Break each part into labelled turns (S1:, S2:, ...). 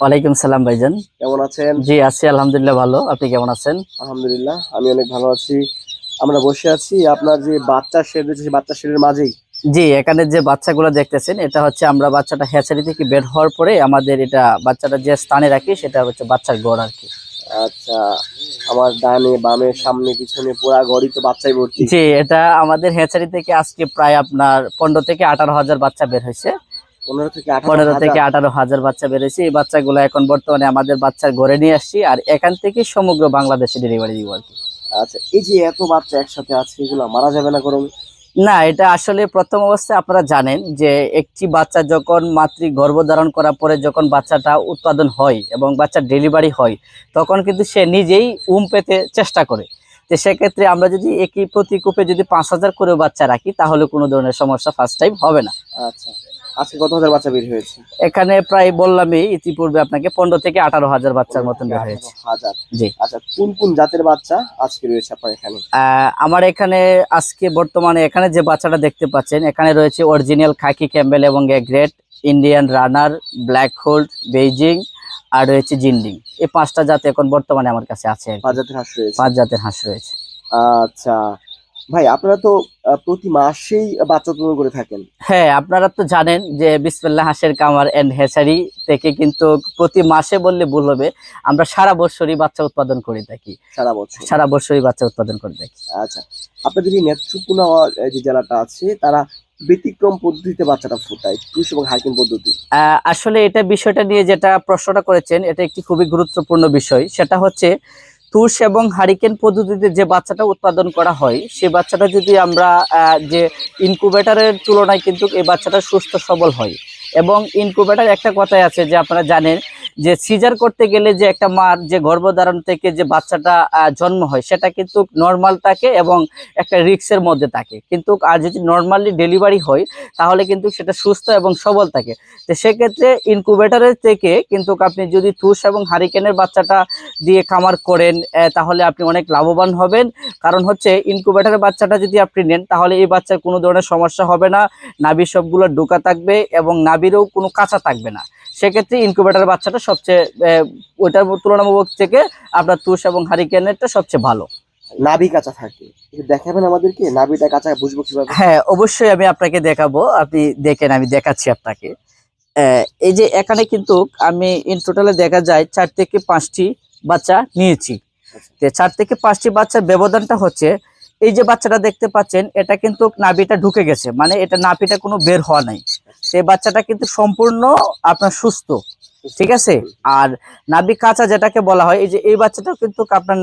S1: ওয়ালাইকুম সালাম ভাইজান।
S2: কেমন আছেন?
S1: জি আছি আলহামদুলিল্লাহ ভালো। আপনি কেমন আছেন?
S2: আলহামদুলিল্লাহ আমি অনেক ভালো আছি। আমরা বসে আছি আপনার যে বাচ্চা শেড রয়েছে বাচ্চা শেডের মাঝেই।
S1: জি এখানে যে বাচ্চাগুলো দেখতেছেন এটা হচ্ছে আমরা বাচ্চাটা হ্যাচারি থেকে বের হওয়ার পরে আমাদের এটা বাচ্চাটা যে স্থানে রাখি সেটা হচ্ছে বাচ্চার গড় আর কি।
S2: আচ্ছা আমার ডানে বামে সামনে পিছনে পুরা ঘরই তো বাচ্চাই ভর্তি।
S1: জি এটা আমাদের হ্যাচারি থেকে আজকে প্রায় আপনার পনেরো থেকে আঠারো হাজার বাচ্চা বের হয়েছে।
S2: পনেরো থেকে আঠারো হাজার।
S1: বাচ্চা হয়েছে এই বাচ্চাগুলো এখন বর্তমানে আমাদের বাচ্চার ঘরে নিয়ে আসছি আর এখান থেকে সমগ্র বাংলাদেশে ডেলিভারি দিব আর কি।
S2: আচ্ছা এই যে এত বাচ্চা একসাথে আছে এগুলো মারা যাবে না গরমে?
S1: না এটা আসলে প্রথম অবস্থায় আপনারা জানেন যে একটি বাচ্চা যখন মাতৃ গর্ভধারণ করার পরে যখন বাচ্চাটা উৎপাদন হয় এবং বাচ্চার ডেলিভারি হয় তখন কিন্তু সে নিজেই উম পেতে চেষ্টা করে। তো সেক্ষেত্রে আমরা যদি একই প্রতিকূপে যদি পাঁচ হাজার করে বাচ্চা রাখি তাহলে কোনো ধরনের সমস্যা ফার্স্ট টাইম হবে না।
S2: আচ্ছা। আজকে কত হাজার বাচ্চা বের হয়েছে?
S1: এখানে প্রায় বললামই ইতিপূর্বে আপনাকে পনেরো থেকে আঠারো হাজার বাচ্চার মতন বের হয়েছে।
S2: হাজার।
S1: জি।
S2: আচ্ছা কোন কোন জাতের বাচ্চা আজকে রয়েছে আপনার এখানে?
S1: আমার এখানে আজকে বর্তমানে এখানে যে বাচ্চাটা দেখতে পাচ্ছেন এখানে রয়েছে অরিজিনাল খাকি ক্যাম্বেল এবং great Indian runner black hold Beijing আর রয়েছে জিন্ডিং। এই পাঁচটা জাত এখন বর্তমানে আমার কাছে আছে।
S2: পাঁচ জাতের হাঁস রয়েছে।
S1: পাঁচ জাতের হাঁস রয়েছে।
S2: আচ্ছা ভাই আপনারা তো প্রতি মাসেই বাচ্চা উৎপাদন করে থাকেন।
S1: হ্যাঁ আপনারা তো জানেন যে বিসমিল্লা হাঁসের কামার এন্ড হেসারি থেকে কিন্তু প্রতি মাসে বললে ভুল হবে। আমরা সারা বছরই বাচ্চা উৎপাদন করে থাকি।
S2: সারা বছর
S1: সারা বছরই বাচ্চা উৎপাদন করে থাকি।
S2: আচ্ছা আপনাদের এই নেত্রকোনা যে জেলাটা আছে তারা ব্যতিক্রম পদ্ধতিতে বাচ্চাটা ফোটায় তুষ এবং হাইকিং পদ্ধতি।
S1: আহ, আসলে এটা বিষয়টা নিয়ে যেটা প্রশ্নটা করেছেন এটা একটি খুবই গুরুত্বপূর্ণ বিষয়। সেটা হচ্ছে তুষ এবং হারিকেন পদ্ধতিতে যে বাচ্চাটা উৎপাদন করা হয় সে বাচ্চাটা যদি আমরা যে ইনকুবেটারের তুলনায় কিন্তু এই বাচ্চাটা সুস্থ সবল হয়। এবং ইনকুবেটার একটা কথাই আছে যে আপনারা জানেন যে সিজার করতে গেলে যে একটা মার যে গর্ভধারণ থেকে যে বাচ্চাটা জন্ম হয়, সেটা কিন্তু নর্মাল থাকে এবং একটা রিক্সের মধ্যে থাকে। কিন্তু আর যদি নর্মালি ডেলিভারি হয়, তাহলে কিন্তু সেটা সুস্থ এবং সবল থাকে। তো সেক্ষেত্রে ইনকুবেটরের থেকে কিন্তু আপনি যদি তুষ এবং হারিকেনের বাচ্চাটা দিয়ে খামার করেন তাহলে আপনি অনেক লাভবান হবেন। কারণ হচ্ছে ইনকুবেটরের বাচ্চাটা যদি আপনি নেন, তাহলে এই বাচ্চার কোনো ধরনের সমস্যা হবে না। নাভি সবগুলো ডোকা থাকবে এবং নাভিরও কোনো কাঁচা থাকবে না। সেক্ষেত্রে ইনকুবেটরের বাচ্চাটা সবচেয়ে ওটার তুলনামূলক থেকে আপনার তুষ এবং হারিকেনেরটা সবচেয়ে ভালো।
S2: নাভি কাঁচা থাকে। দেখাবেন আমাদেরকে? নাভিটা কাঁচা বুঝব কীভাবে?
S1: হ্যাঁ অবশ্যই আমি আপনাকে দেখাবো। আপনি দেখেন আমি দেখাচ্ছি আপনাকে। এই যে এখানে কিন্তু আমি ইন টোটালে দেখা যায় চার থেকে পাঁচটি বাচ্চা নিয়েছি। চার থেকে পাঁচটি বাচ্চার ব্যবধানটা হচ্ছে এই যে বাচ্চাটা দেখতে পাচ্ছেন এটা কিন্তু নাভিটা ঢুকে গেছে। মানে এটা নাভিটা কোনো বের হওয়া নাই। সেই বাচ্চাটা কিন্তু সম্পূর্ণ আপনার সুস্থ ঠিক আছে? আর নাভি কাঁচা যেটাকে বলা হয় এই যে এই বাচ্চাটাও কিন্তু আপনার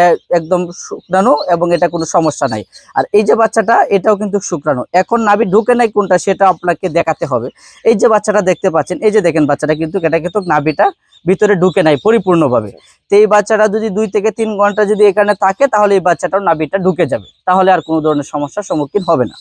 S1: আহ, একদম শুকনানো এবং এটা কোনো সমস্যা নাই। আর এই যে বাচ্চাটা এটাও কিন্তু শুকরানো এখন নাবি ঢুকে নাই কোনটা সেটা আপনাকে দেখাতে হবে। এই যে বাচ্চাটা দেখতে পাচ্ছেন এই যে দেখেন বাচ্চাটা কিন্তু এটা কিন্তু নাভিটা ভিতরে ঢুকে নাই পরিপূর্ণভাবে। তো এই বাচ্চাটা যদি দুই থেকে তিন ঘণ্টা যদি এখানে থাকে তাহলে এই বাচ্চাটাও নাভিটা ঢুকে যাবে। তাহলে আর কোনো ধরনের সমস্যার সম্মুখীন হবে না।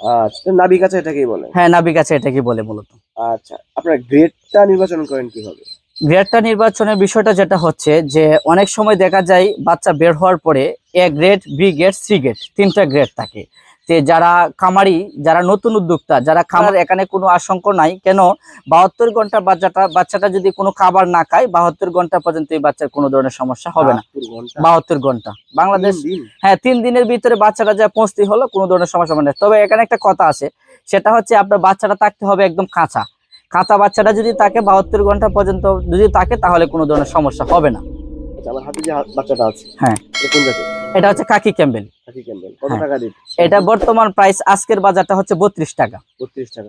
S2: আচ্ছা নাবি কাছে কাঁচা এটাকেই বলে?
S1: হ্যাঁ নাবি কাছে এটাকেই বলে মূলত।
S2: আচ্ছা আপনারা গ্রেডটা নির্বাচন করেন কীভাবে?
S1: গ্রেডটা নির্বাচনের বিষয়টা যেটা হচ্ছে যে অনেক সময় দেখা যায় বাচ্চা বের হওয়ার পরে A grade B grade C grade তিনটা গ্রেড থাকে। যে যারা খামারি যারা নতুন উদ্যোক্তা যারা খামার এখানে কোনো আশঙ্ক নাই কেন বাহাত্তর ঘণ্টা বাচ্চাটা বাচ্চাটা যদি কোনো খাবার না খায় বাহাত্তর ঘণ্টা পর্যন্ত এই বাচ্চার কোনো ধরনের সমস্যা হবে না। বাহাত্তর ঘণ্টা। বাংলাদেশ হ্যাঁ তিন দিনের ভিতরে বাচ্চাটা যা পৌঁছতে হলো কোনো ধরনের সমস্যা হবে না। তবে এখানে একটা কথা আছে সেটা হচ্ছে আপনার বাচ্চাটা থাকতে হবে একদম কাঁচা। কাঁচা বাচ্চাটা যদি তাকে বাহাত্তর ঘণ্টা পর্যন্ত যদি থাকে তাহলে কোনো ধরনের সমস্যা হবে না।
S2: আচ্ছা, আমার হাতে যে বাচ্চাটা আছে
S1: হ্যাঁ।
S2: এটা
S1: হচ্ছে কাকি ক্যাম্বেল।
S2: ক্যাম্বেল কত
S1: হ্যাঁ।
S2: টাকা
S1: এটা বর্তমান প্রাইস আজকের বাজারটা হচ্ছে বত্রিশ টাকা।
S2: বত্রিশ টাকা।